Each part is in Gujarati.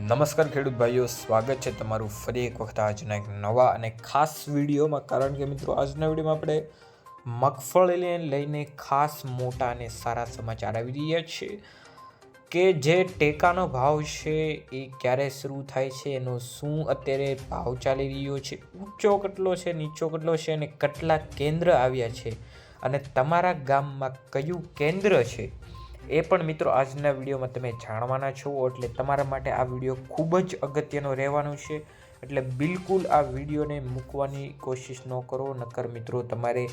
નમસ્કાર ખેડૂત ભાઈઓ, સ્વાગત છે તમારું ફરી એક વખત આજના એક નવા અને ખાસ વિડીયોમાં. કારણ કે મિત્રો, આજના વિડીયોમાં આપણે મગફળીને લઈને ખાસ મોટા અને સારા સમાચાર આવી રહ્યા છે કે જે ટેકાનો ભાવ છે એ ક્યારે શરૂ થાય છે, એનો શું અત્યારે ભાવ ચાલી રહ્યો છે, ઊંચો કેટલો છે, નીચો કેટલો છે અને કેટલા કેન્દ્ર આવ્યા છે અને તમારા ગામમાં કયું કેન્દ્ર છે એ પણ મિત્રો આજના વિડીયોમાં તમે જાણવાના છો, એટલે તમારા માટે આ વીડિયો ખૂબ જ અગત્યનો રહેવાનો છે. એટલે બિલકુલ આ વિડીયોને મૂકવાની કોશિશ ન કરો, નકર મિત્રો તમારે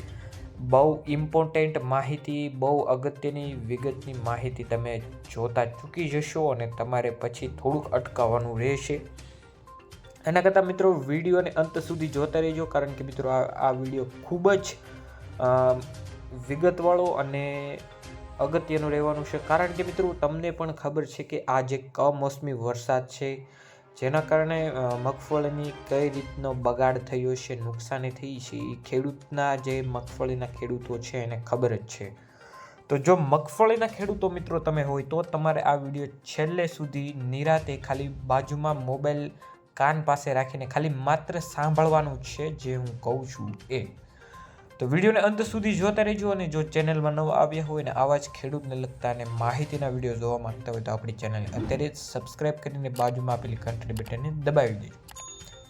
બહુ ઇમ્પોર્ટન્ટ માહિતી, બહુ અગત્યની વિગતની માહિતી તમે જોતા ચૂકી જશો અને તમારે પછી થોડુંક અટકાવવાનું રહેશે. એના કરતાં મિત્રો વિડીયોને અંત સુધી જોતા રહેજો, કારણ કે મિત્રો આ આ વીડિયો ખૂબ જ વિગતવાળો અને અગત્યનું રહેવાનું છે. કારણ કે મિત્રો, તમને પણ ખબર છે કે આ જે કમોસમી વરસાદ છે, જેના કારણે મગફળીની કઈ રીતનો બગાડ થયો છે, નુકસાની થઈ છે એ ખેડૂતના જે મગફળીના ખેડૂતો છે એને ખબર જ છે. તો જો મગફળીના ખેડૂતો મિત્રો તમે હોય, તો તમારે આ વીડિયો છેલ્લે સુધી નિરાતે ખાલી બાજુમાં મોબાઈલ કાન પાસે રાખીને ખાલી માત્ર સાંભળવાનું છે, જે હું કહું છું એ. તો વિડીયોને અંત સુધી જોતા રહેજો અને જો ચેનલમાં નવા આવ્યા હોય ને આવા જ ખેડૂતને લગતા અને માહિતીના વીડિયો જોવા માંગતા હોય તો આપણી ચેનલ અત્યારે સબસ્ક્રાઈબ કરીને બાજુમાં આપેલી ઘંટડી બટનને દબાવી દેજો.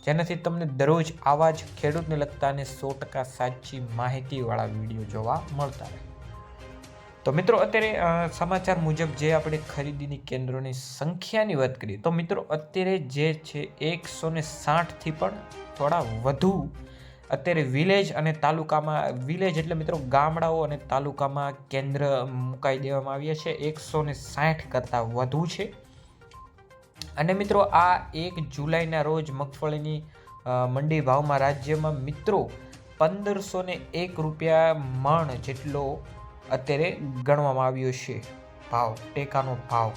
જેનાથી તમને દરરોજ આવા જ ખેડૂતને લગતા અને સો ટકા સાચી માહિતીવાળા વીડિયો જોવા મળતા રહે. તો મિત્રો અત્યારે સમાચાર મુજબ જે આપણે ખરીદીની કેન્દ્રોની સંખ્યાની વાત કરીએ તો મિત્રો અત્યારે જે છે એકસો ને સાઠથી પણ થોડા વધુ અત્યારે વિલેજ અને તાલુકામાં વિલેજ એટલે મિત્રો ગામડાઓ અને તાલુકામાં કેન્દ્ર મુકાઈ દેવામાં આવ્યા છે. એકસો ને સાઠ કરતાં વધુ છે. અને મિત્રો આ એક જુલાઈના રોજ મગફળીની મંડી ભાવમાં રાજ્યમાં મિત્રો પંદરસો ને એક રૂપિયા મણ જેટલો અત્યારે ગણવામાં આવ્યો છે ભાવ, ટેકાનો ભાવ.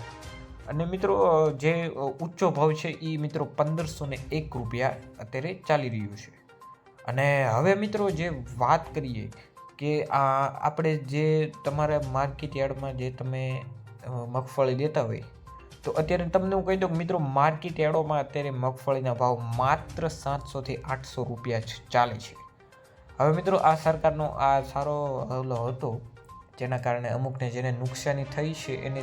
અને મિત્રો જે ઊંચો ભાવ છે એ મિત્રો પંદરસો ને એક રૂપિયા અત્યારે ચાલી રહ્યું છે. અને હવે મિત્રો જે વાત કરીએ કે આ આપણે જે તમારા માર્કેટ યાર્ડમાં જે તમે મગફળી લેતા હોય, તો અત્યારે તમને હું કહી દઉં મિત્રો માર્કેટ યાર્ડોમાં અત્યારે મગફળીના ભાવ માત્ર સાતસોથી આઠસો રૂપિયા જ ચાલે છે. હવે મિત્રો આ સરકારનો આ સારો હવલો હતો, જેના કારણે અમુકને જેને નુકસાની થઈ છે એને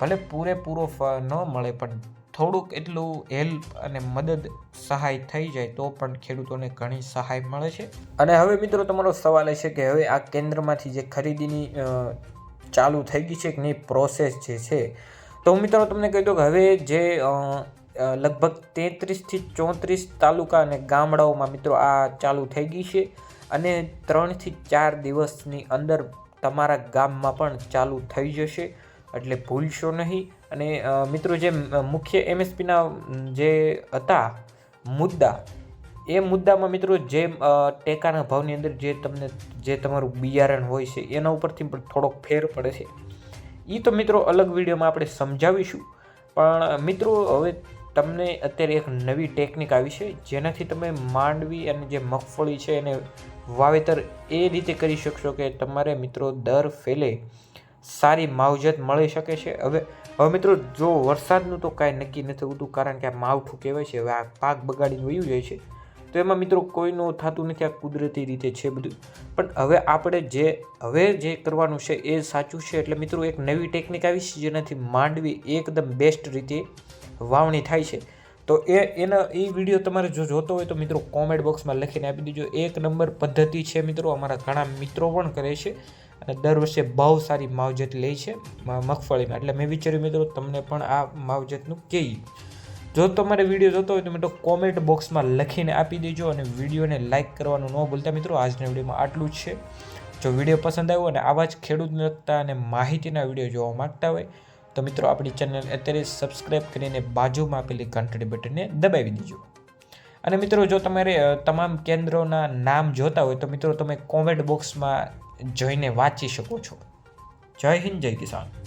ભલે પૂરેપૂરો ન મળે પણ થોડુંક એટલું હેલ્પ અને મદદ સહાય થઈ જાય તો પણ ખેડૂતોને ઘણી સહાય મળે છે. અને હવે મિત્રો તમારો સવાલ એ છે કે હવે આ કેન્દ્રમાંથી જે ખરીદીની ચાલુ થઈ ગઈ છે કે નહીં પ્રોસેસ જે છે, તો હું મિત્રો તમને કહી દઉં કે હવે જે લગભગ તેત્રીસથી ચોત્રીસ તાલુકા અને ગામડાઓમાં મિત્રો આ ચાલુ થઈ ગઈ છે અને ત્રણથી ચાર દિવસની અંદર તમારા ગામમાં પણ ચાલુ થઈ જશે. એટલે ભૂલશો નહીં. અને મિત્રો જે મુખ્ય એમએસપીના જે હતા, મુદ્દા, એ મુદ્દામાં મિત્રો જે ટેકાના ભાવની અંદર જે તમને, જે તમારું બિયારણ હોય છે, એના ઉપરથી પણ થોડોક ફેર પડે છે. એ તો મિત્રો અલગ વિડીયોમાં આપણે સમજાવીશું, પણ મિત્રો હવે તમને અત્યારે એક નવી ટેકનિક આવી છે, જેનાથી તમે માંડવી અને જે મગફળી છે એને વાવેતર એ રીતે કરી શકશો કે તમારે મિત્રો દર ફેલે સારી માવજત મળી શકે છે. હવે હવે મિત્રો, જો વરસાદનું તો કાંઈ નક્કી નથી હોતું, કારણ કે આ માવઠું કહેવાય છે, હવે આ પાક બગાડીને વયું જાય છે. તો એમાં મિત્રો કોઈનું થતું નથી, આ કુદરતી રીતે છે બધું. પણ હવે આપણે જે, હવે જે કરવાનું છે એ સાચું છે, એટલે મિત્રો એક નવી ટેકનિક આવી છે, જેનાથી માંડવી એકદમ બેસ્ટ રીતે વાવણી થાય છે. તો એ, એના, એ વીડિયો તમારે જો જોતો હોય તો મિત્રો કોમેન્ટ બોક્સમાં લખીને આપી દેજો. એક નંબર પદ્ધતિ છે મિત્રો, અમારા ઘણા મિત્રો પણ કરે છે. અને દર વર્ષે બહુ સારી માવજત લે છે મગફળીમાં. એટલે મેં વિચાર્યું, મિત્રો, તમને પણ આ માવજતનું કહી જો તમારે વીડિયો જોતો હોય તો મિત્રો કોમેન્ટ બોક્સમાં લખીને આપી દેજો અને વિડીયોને લાઇક કરવાનું ન ભૂલતા. મિત્રો, આજના વિડીયોમાં આટલું જ છે. જો વીડિયો પસંદ આવ્યો અને આવા જ ખેડૂતને લગતા અને માહિતીના વીડિયો જોવા માંગતા હોય, તો મિત્રો આપણી ચેનલ અત્યારે સબસ્ક્રાઈબ કરીને બાજુમાં આપેલી ઘંટડી બટનને દબાવી દેજો. અને મિત્રો, જો તમારે તમામ કેન્દ્રોના નામ જોતા હોય તો મિત્રો તમે કોમેન્ટ બોક્સમાં જોઈને વાંચી શકો છો. જય હિન્દ જય કિસાન.